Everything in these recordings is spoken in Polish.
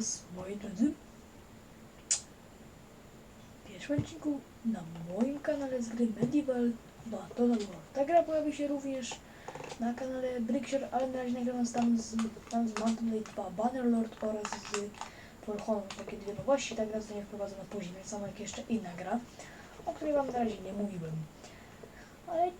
Was, moi drodzy. W pierwszym odcinku na moim kanale z gry Medieval Battle World. Ta gra pojawi się również na kanale Brickshare, ale na razie nagrywam tam z, tam z Blade 2 Bannerlord oraz z For Honor. Takie dwie nowości, ta gra zostanie wprowadzona później, tak samo jak jeszcze inna gra, o której Wam na razie nie mówiłem. Ale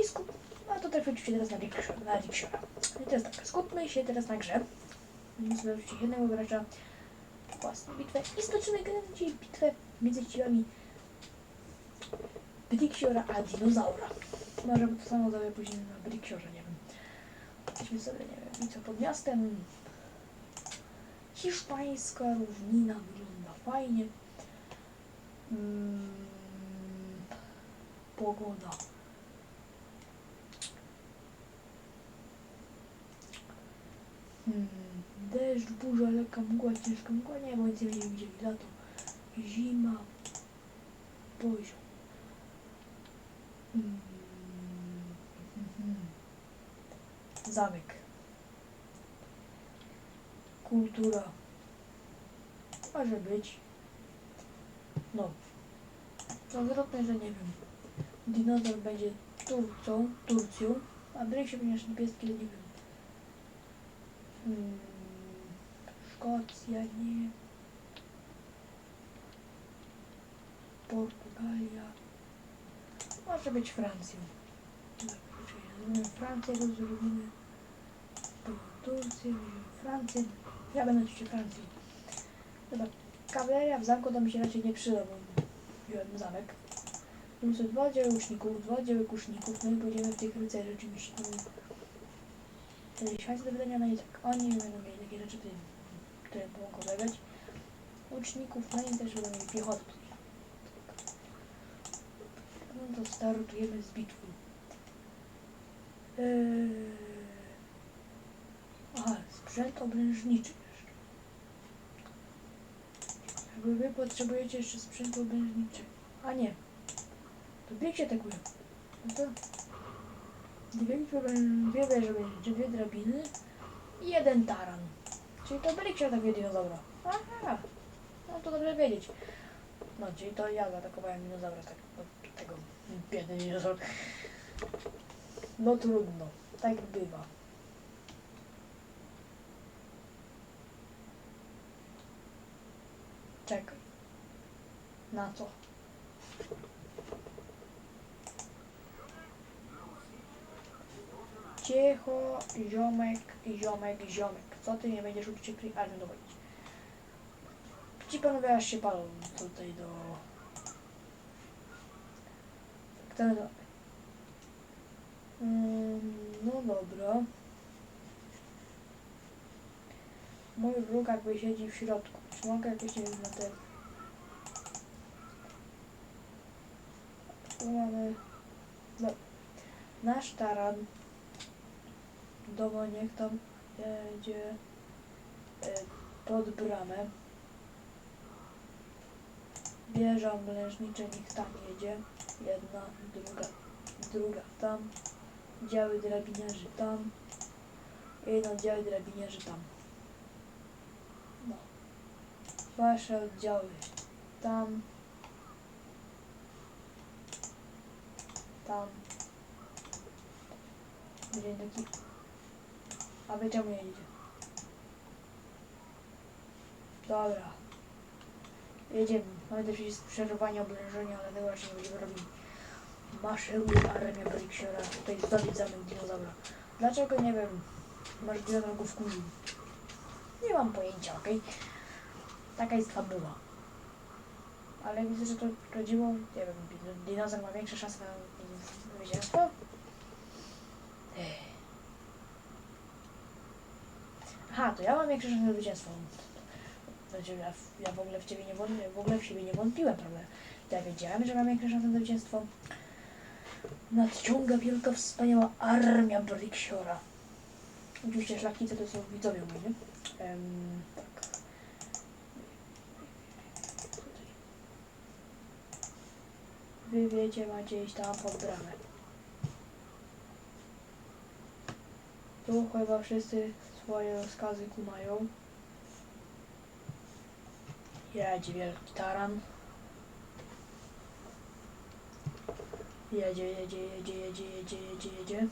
i skup... A to trafię oczywiście teraz. Na Brickshare. I teraz tak, skupmy się teraz na grze. Musimy oczywiście jednego gracza własną bitwę i stoczymy grę bitwę między siłami Brixiora a Dinozaura. Może to samo zrobię później na Brixiorze, nie wiem. Weźmy sobie, nie wiem, bitwę pod miastem. Hiszpańska równina wygląda fajnie. Mm, pogoda. Hmm, deszcz, burza, lekka mgła, ciężka mgła, nie, nic nie widzieli, lato, zima, poziom. Hmm. Zamek. Kultura. Może być. No. No zróbmy, że nie wiem. Dinozaur będzie Turcją, Turcją, a Drake się będzie niebieski, nie wiem. Hmm, Szkocja, nie. Portugalia. Może być czyli Zrobimy Francję, go zrobimy. Turcję, Francję. Ja będę oczywiście Francją. Dobra, kawaleria w zamku to mi się raczej nie przyda, bo wziąłem zamek. Mamy sobie dwa oddziały łuczników, dwa kuszników, no i pójdziemy w tych rycerzy oczywiście. Wtedy szans do wydania, no i tak, oni będą mieli takie rzeczy, które, które mogą zagrać. Łuczników, no i też będą mieli piechotę. No to startujemy z bitwą. Eee... Aha, sprzęt obrężniczy jeszcze. Jakby wy potrzebujecie jeszcze sprzętu obrężniczego. A nie. To bieg się atakuje. No to... Dwie, bitwy dwie wieże dwie drabiny i jeden taran. Czyli to bylik się atakuje dinozaura. Aha. No to dobrze wiedzieć. No, czyli to ja zaatakowałem dinozaura, tak, no, tego biedny dinozaur. No trudno, tak bywa. Czekaj. Na co? Cicho, ziomek, ziomek, ziomek. Co ty nie będziesz uczyć. Ale no dochodzić. Ci panowie aż się palą tutaj do... Do... Mm, no dobra. Mój wróg jakby siedzi w środku. Czy mogę jakoś, nie wiem, na te... Tu mamy... No. Nasz taran. Domo niech tam jedzie e, pod bramę. Wieża mlężnicza niech tam jedzie. Jedna, druga, druga tam. Działy drabiniarzy tam. I oddziały drabiniarzy tam. No. Wasze oddziały tam. Tam. Będzie taki... A wy czemu jedziecie? Dobra. Jedziemy. Mamy też jakieś przerywanie oblężenia, ale tego raczej nie będziemy robili. Maszeruje armia Brixiora. Tutaj zdobyć zamek dinozaura. Dlaczego? Nie wiem. Masz dinozaur go wkurzył. Nie mam pojęcia, okej? Taka jest fabuła. Ale widzę, że to rodziło, nie wiem, dinozaur ma większe szanse na zwycięstwo? Aha, to ja mam na zwycięstwo. Znaczy, ja, ja w ogóle w ciebie nie wątpiłem, w ogóle w siebie nie wątpiłem, prawda? Ja wiedziałem, że mam większe szanse zwycięstwo. Nadciąga wielka, wspaniała armia Brixiora. Oczywiście szlachcice to są widzowie mój, nie? Em, tak. Wy wiecie, macie iść tam pod bramę. Tu chyba wszyscy swoje rozkazy kumają. Jedzie wielki taran. Jedzie, jedzie, jedzie, jedzie, jedzie, jedzie, jedzie.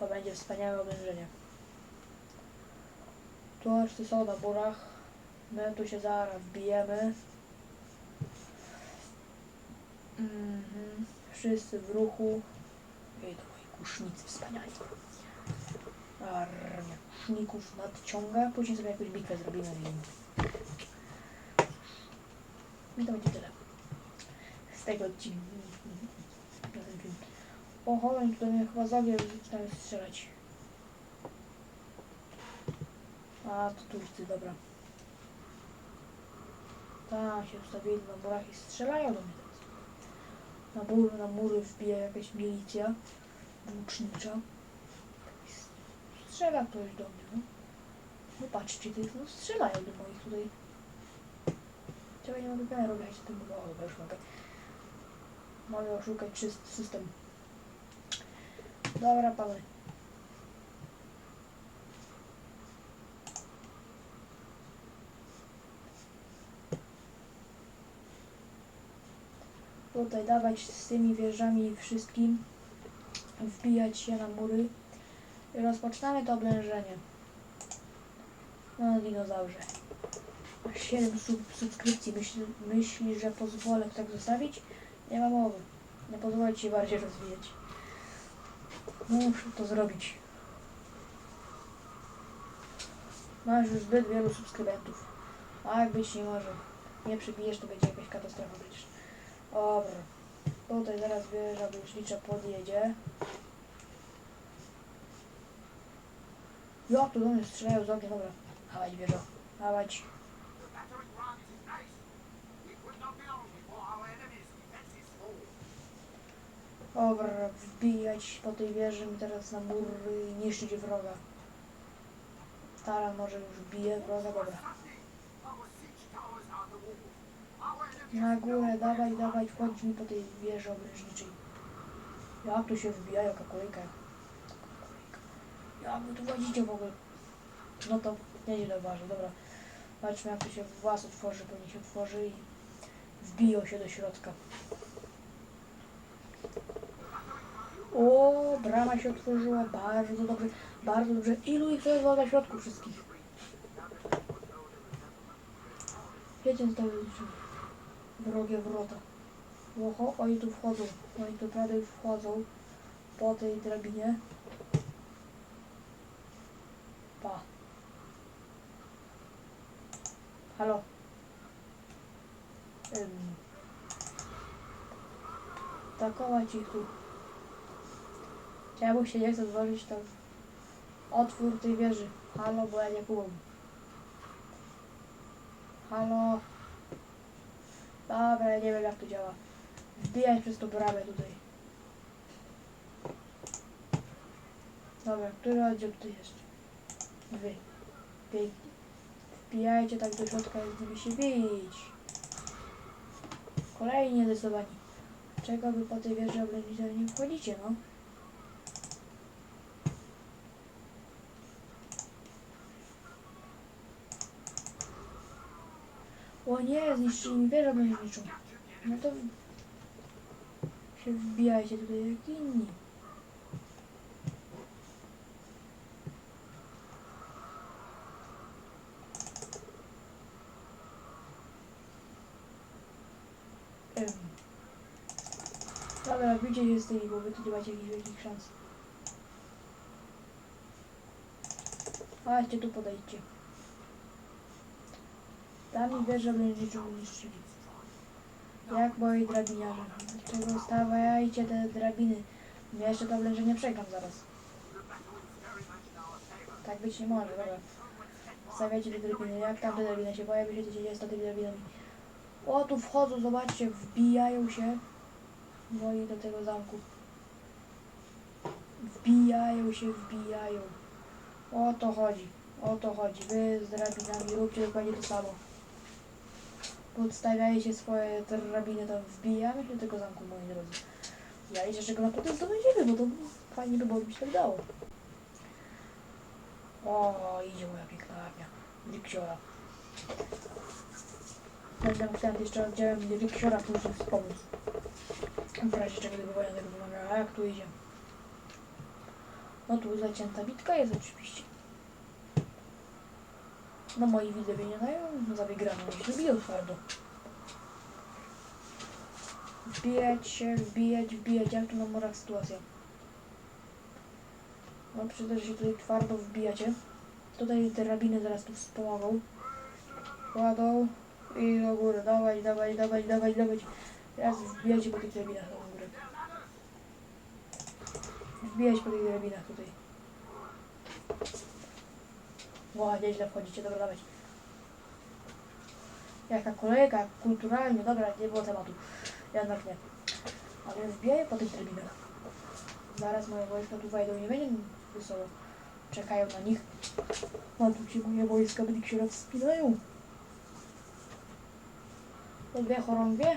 To będzie wspaniałe oblężenie. Torcy są na murach. My tu się zaraz wbijemy. Mhm. Wszyscy w ruchu. I to moi kusznicy wspaniali. Armia kuszników nadciąga. Później sobie jakąś bitwę zrobimy i... I to będzie tyle. Z tego odcinka. Oho, oni tutaj mnie chyba zabił i zaczynają strzelać. A, to Turcy, dobra. Tam się ustawili na murach i strzelają do mnie teraz. Na mury, na mury wbija jakaś milicja włócznicza. Strzela ktoś do mnie, no. Patrzcie, tych, no strzelają do moich tutaj. Czego nie mogę robić z tym, bo dobra, już mogę. Mogę oszukać czysty system. Dobra, pany. Tutaj dawać z tymi wieżami wszystkim. Wbijać się na mury. Rozpoczynamy to oblężenie. No, dinozaurze. 7 sub subskrypcji. Myśli, myśli, że pozwolę tak zostawić? Nie ma mowy. Nie pozwolę ci bardziej rozwijać. Muszę to zrobić. Masz już zbyt wielu subskrybentów. A jak być nie może. Nie przybijesz, to będzie jakaś katastrofa przecież. Dobra. Tutaj zaraz wieża błysznicza podjedzie. Jak tu do mnie strzelają z ognia, dobra. Dawać wieżo. Dawać. Dobra, wbijać po tej wieży i teraz na mur i niszczyć wroga. Taran może już bije wroga, dobra. Na górę, dawaj, dawaj, wchodź mi po tej wieży obrężniczej. Jak tu się wbija, jaka kolejka. Jak wy tu władzicie w ogóle? No to nieźle waży, dobra. Zobaczmy jak tu się włas otworzy, pewnie się otworzy i wbiją się do środka. O, brama się otworzyła, bardzo dobrze, bardzo dobrze. Ilu ich to jest na środku wszystkich? Wiecie, to wrogie wrota. Oho, oni tu wchodzą, oni tu już wchodzą po tej drabinie. Halo. Ym. Takować ich tu. Czemu się nie chce tam otwór tej wieży? Halo, bo ja nie kumam. Halo. Dobra, ja nie wiem jak to działa. Wbijać przez tą bramę tutaj. Dobra, który oddział tutaj jest? Wy. Pięknie. Wbijajcie tak do środka, jak z nimi się bić. Kolejni niedecydowani. Czego wy po tej wieży obręczniczej nie wchodzicie, no? O nie, zniszczyli mi wieżę obręczniczą. No to się wbijajcie tutaj jak inni. Ym. Z tej, bo wy tu nie macie jakichś wielkich szans. Chodźcie tu podejdźcie. Tam mi wieżę obręczniczą zniszczyli. Jak moi drabiniarze. Dlaczego stawiajcie te drabiny? Ja jeszcze to oblężenie przegram zaraz. Tak być nie może, dobra. Stawiajcie te drabiny. Jak tam te drabiny się to się dzieje z tymi drabinami. O, tu wchodzą, zobaczcie, wbijają się moi do tego zamku. Wbijają się, wbijają. O to chodzi, o to chodzi. Wy z drabinami róbcie dokładnie to samo. Podstawiajcie swoje drabiny tam, wbijamy się do tego zamku, moi drodzy. Ja liczę, że go na potem zdobędziemy, bo to fajnie by było, gdyby się tak dało. O, idzie moja piękna armia. Diksiora. Będę musiał jeszcze oddziałem Riksiora już wspomóc. W razie czego tego wymagała. A jak tu idzie? No tu zacięta bitka jest oczywiście. No moi widzowie nie dają za wygraną, jeśli biją twardo. Wbijać się, wbijać, wbijać, jak tu na morach sytuacja. No przyda, że się tutaj twardo wbijacie. Tutaj te rabiny zaraz tu wspomogą. Kładą i do góry, dawać, dawać, dawać, dawać, dawać. Teraz wbijajcie po tych drabinach na górę. Wbijać po tych drabinach tutaj. Ła, nieźle wchodzicie, dobra, dawać. Jaka kolejka, kulturalnie, dobra, nie było tematu. Jednak nie. Ale wbijaj po tych drabinach. Zaraz moje wojska tu wejdą, nie będzie wesoło. Czekają na nich. A tu ci moje wojska byli się wspinają. To dwie chorągwie.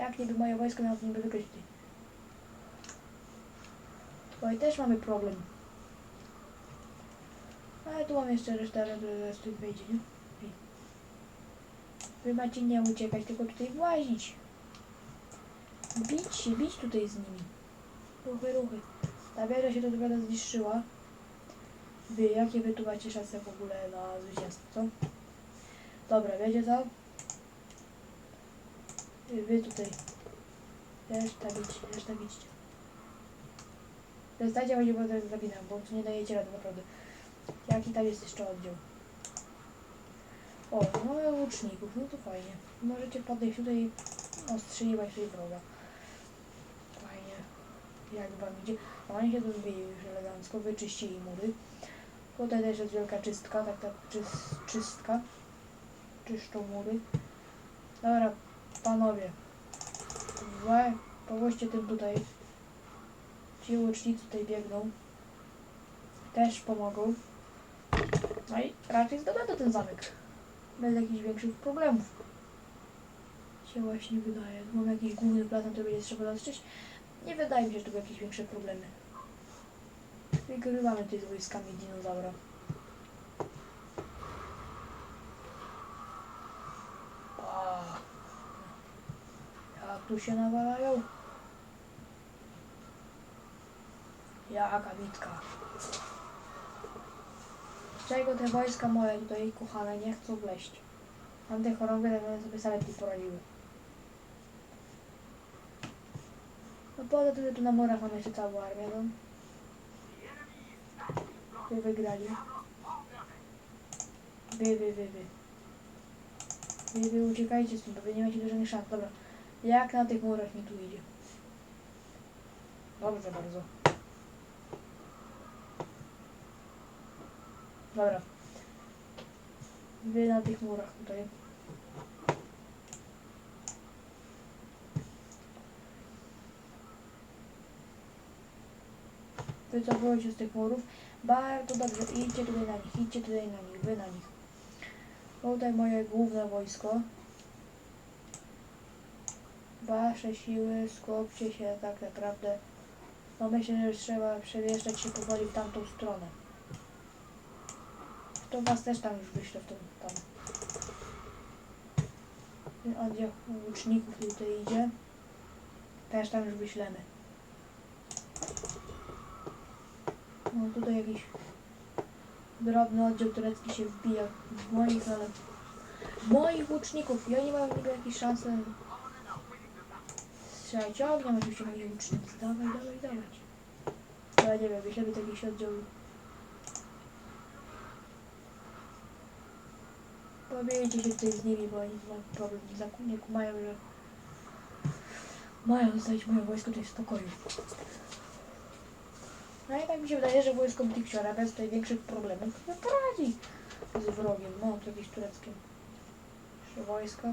Jak niby moje wojsko miało niby wygrać tutaj. Tutaj też mamy problem. Ale tu mam jeszcze resztę, ale to tu wejdzie, nie? Wy macie nie uciekać, tylko tutaj włazić. Bić się, bić tutaj z nimi. Ruchy, ruchy. Ta wieża się to dopiero zniszczyła. Wy, jakie wy tu macie szanse w ogóle na zwycięstwo? Dobra, wiecie co? Wy, tutaj. Reszta bić, reszta bić. Przestańcie chodzić po tych drabinach, bo nie dajecie rady, naprawdę. Jaki tam jest jeszcze oddział? O, mamy łuczników, no to fajnie. Możecie podejść tutaj i ostrzeliwać tutaj wroga. Fajnie. Jak wam idzie? A Oni się tu zbili już elegancko, wyczyścili mury. Tutaj też jest wielka czystka, tak tak czys, czystka. Czyszczą mury. Dobra, panowie. We, położcie tym tutaj. Ci łucznicy tutaj biegną. Też pomogą. No i raczej zdobędę ten zamek. Bez jakichś większych problemów. Się właśnie wydaje. Mam jakiś główny plan, to będzie trzeba dostrzeż. Nie wydaje mi się, że to były jakieś większe problemy. Wygrywamy tutaj z wojskami dinozaura. Wow. Jak tu się nawalają? Jaka bitka. Czego te wojska moje tutaj kochane nie chcą wleść? Mam te choroby, ale sobie same tu poradziły. No poza tym, że tu na morach mamy jeszcze całą armię, no. Wy wygrali. Wy, wy, wy, wy. Wy, wy uciekajcie stąd, bo wy nie macie żadnych szans. Dobra. Jak na tych murach mi tu idzie? Dobrze bardzo. Dobra. Wy na tych murach tutaj. Wycofujcie się z tych murów. Bardzo dobrze. Idźcie tutaj na nich, idźcie tutaj na nich, wy na nich. Tutaj moje główne wojsko. Wasze siły, skupcie się tak naprawdę. No myślę, że trzeba przemieszczać się powoli w tamtą stronę. To was też tam już wyślę w tą tam. Oddział łuczników tutaj idzie. Też tam już wyślemy. No tutaj jakiś drobny oddział turecki się wbija w moich, ale moich łuczników i oni mają niby jakieś szanse strzelać ogniem, oczywiście moi łucznicy. Dawaj, dawaj, dawać. Ja nie wiem, wyślemy to jakiś oddział Pobijcie się tutaj z nimi, bo oni mają problem. Nie, kumają, że mają zostawić moje wojsko tutaj w spokoju. No i tak mi się wydaje, że wojsko Dicksiora bez tutaj większych problemów poradzi z wrogiem. No, to jakieś tureckie jeszcze wojsko.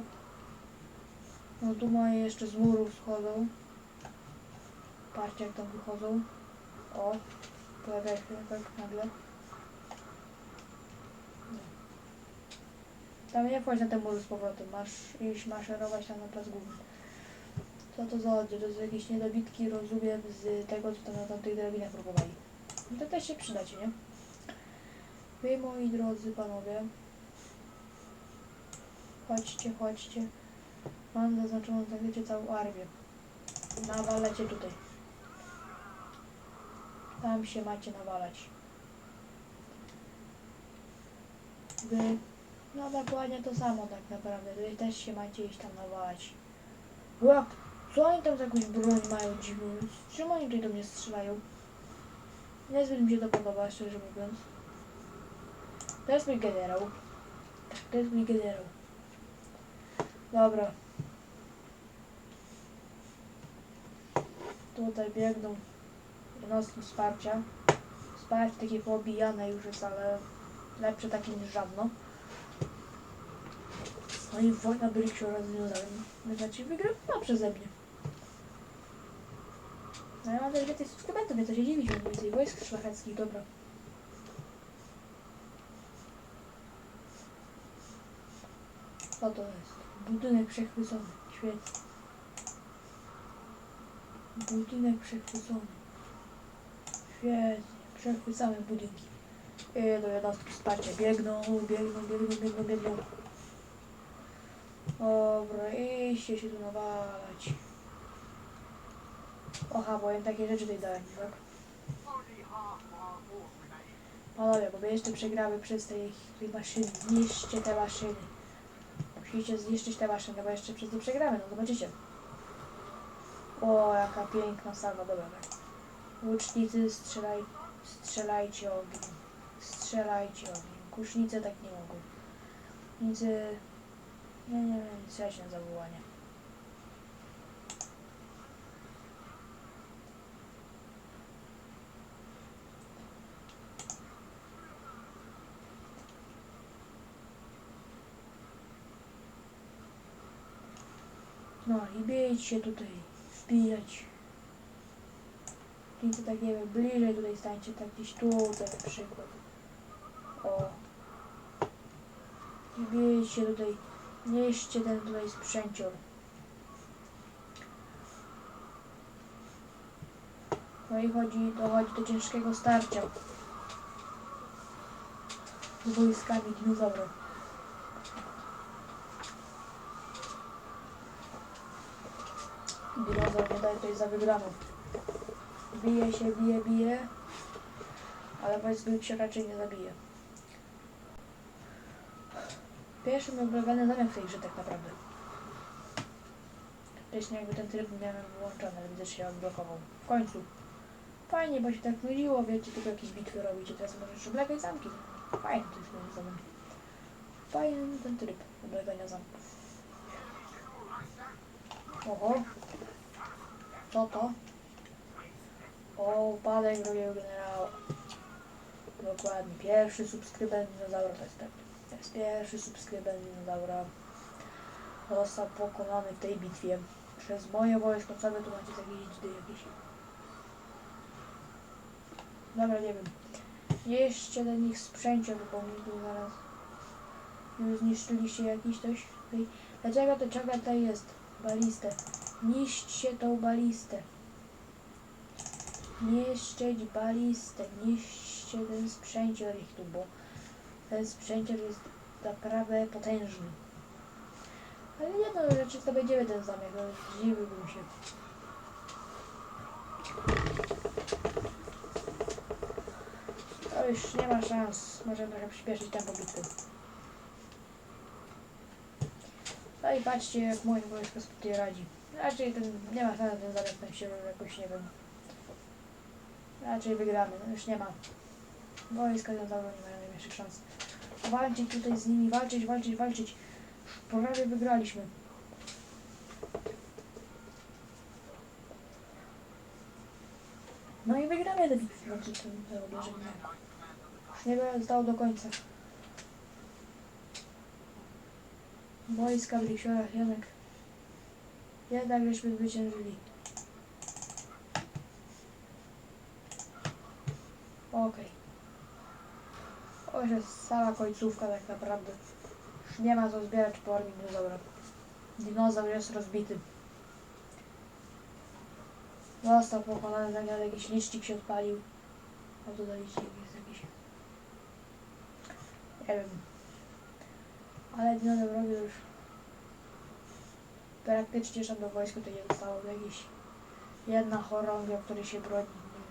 No tu moje jeszcze z murów schodzą. Patrzcie jak tam wychodzą. O, pojawia się tak nagle. Tam nie wchodź na te mury z powrotem, masz iść maszerować tam na plac główny. Co to za oddział? To są jakieś niedobitki, rozumiem, z tego, co tam na tamtych drabinach próbowali. No to też się przydacie, nie? Wy, moi drodzy panowie, chodźcie, chodźcie. Mam zaznaczoną, tak wiecie, całą armię. Nawalecie tutaj. Tam się macie nawalać. Wy, no dokładnie to samo tak naprawdę. Wy też się macie iść tam nawalać. Łap, co oni tam za jakąś broń mają dziwną? Czemu oni tutaj do mnie strzelają? Niezbyt mi się to podoba, szczerze mówiąc. To jest mój generał. Tak, to jest mój generał. Dobra. Tutaj biegną jednostki wsparcia. Wsparcie takie poobijane już jest, ale lepsze takie niż żadno. No i wojna Brixiora z dinozaurem. Znaczy wygrała przeze mnie. No ja mam też więcej subskrybentów, więc to się dziwić, mam więcej wojsk szlacheckich, dobra. Co to jest? Budynek przechwycony. Świetnie. Budynek przechwycony. Świetnie. Przechwycamy budynki. I do jednostki wsparcia. Biegną, biegną, biegną, biegną, biegną. Dobra, iście się tu nawalać. Oha, bo im takie rzeczy tutaj dałem, tak? Panowie, bo my jeszcze przegramy przez te maszyny. Zniszczcie te maszyny. Musicie zniszczyć te maszyny, bo jeszcze przez nie przegramy, no zobaczycie. O, jaka piękna salwa, dobra, tak. Łucznicy, strzelaj, strzelajcie ogień. Strzelajcie ogień. Kusznice tak nie mogą. Nicy... Nie, nie wiem, strzelać na zawołanie. No i bić się tutaj, wbijać. Więc tak nie wiem, bliżej tutaj stańcie, tak gdzieś tutaj na przykład. O. I bić się tutaj, nieście ten tutaj sprzęcior. No i chodzi, dochodzi do ciężkiego starcia z wojskami dinozaurów. Nie daje tutaj za wygraną. Bije się, bije, bije. Ale wojsk się raczej nie zabije. Pierwszy mój ulubiony zamek w tej grze tak naprawdę. Wcześniej jakby ten tryb miałem wyłączony, ale widzę, że się odblokował. W końcu. Fajnie, bo się tak nudziło, wiecie, tylko jakieś bitwy robicie. Teraz możesz oblegać zamki. Fajny to jest ten zamek. Fajny ten tryb oblegania zamków. Oho. Co to? O, upadek drugiego generała. Dokładnie. Pierwszy subskrybent dinozaura to jest ten. To jest pierwszy subskrybent dinozaura. Został pokonany w tej bitwie. Przez moje wojsko. Co wy tu macie za jakieś? Dobra, nie wiem. Jeszcze ten ich sprzęcie, tu zaraz już zniszczyliście jakiś coś. Dlaczego to ciągle tutaj jest? Balistę. Niszczcie tą balistę. Niszczyć balistę. Niszczcie ten sprzęcior ich tu, bo ten sprzęcior jest naprawdę potężny. Ale jedno rzeczy to będziemy ten zamek, no zdziwiłbym się. To już nie ma szans. Możemy trochę przyspieszyć tempo bitwy. No i patrzcie jak moje wojsko sobie radzi. Raczej ten, nie ma sensu ten zamek tam się jakoś, nie wiem. Raczej wygramy, no już nie ma. Wojska dinozaurów nie mają najmniejszych szans. Walczyć tutaj z nimi, walczyć, walczyć, walczyć. Prawie wygraliśmy. No i wygramy te bitwy, znaczy ten zaobierzemy. Już nie będę zdał do końca. Wojska Briksiora, Janek. Jednak żeśmy zwyciężyli. Okej. To już jest cała końcówka tak naprawdę. Już nie ma co zbierać po armii dinozaura. Dinozaur jest rozbity. Został pokonany, zaraz jakiś licznik się odpalił. A tu licznik jest jakiś. Nie wiem. Ale dinozaurowie już praktycznie żadne wojsko to nie zostało. To jakiś jedna chorągwia, której się broni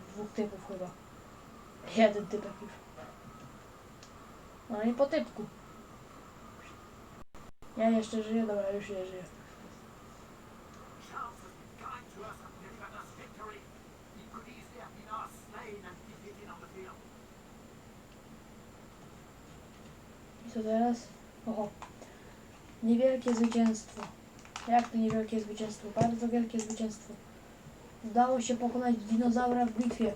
dwóch typów chyba. Jeden typ jakiś. No i po typku. Ja jeszcze żyję, dobra, już nie żyję. I co teraz? Oho. Niewielkie zwycięstwo. Jak to niewielkie zwycięstwo? Bardzo wielkie zwycięstwo. Udało się pokonać dinozaura w bitwie.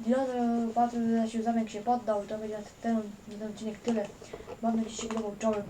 Dinozaur patrzył, że się zamek się poddał to będzie na ten, na ten odcinek tyle. Mam nadzieję, że się podobał. Czołem.